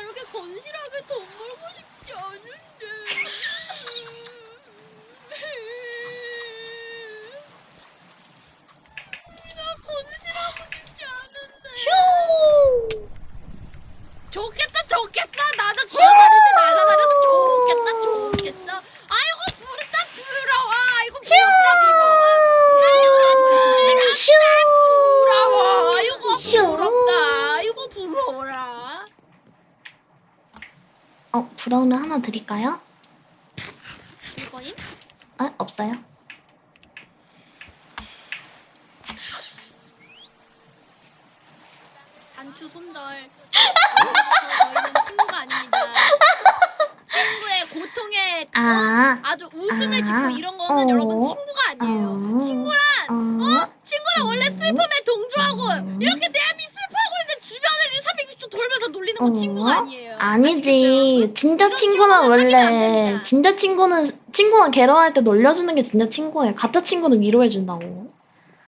이렇게 건실하게 돈 벌고 싶지 않은데. 나 건실하고 싶지 않은데. 슈! 좋겠다 좋겠다 나는 걸어다닐 때 날아다녀서 좋겠다 좋겠다 아이고 부르다 부러워 아이고 슈! 부럽다 슈! 부러워 아이고 슈! 부럽다 아이고 부러워라 어, 부러우면 하나 드릴까요? 이거임? 아, 없어요. 단추 손절 저희는 친구가 아닙니다 친구의 고통에 아, 아주 웃음을 아. 짓고 이런 거는 어. 여러분 친구가 아니에요 어. 친구란 어, 어? 친구랑 원래 슬픔에 동조하고 음. 이렇게 내함이 슬퍼하고 있는데 주변을 360도 돌면서 놀리는 건 어? 친구가 아니에요. 아니지. 진짜 친구는 원래. 진짜 친구는 친구가 괴로워할 때 놀려주는 게 진짜 친구예요. 가짜 친구는 위로해준다고.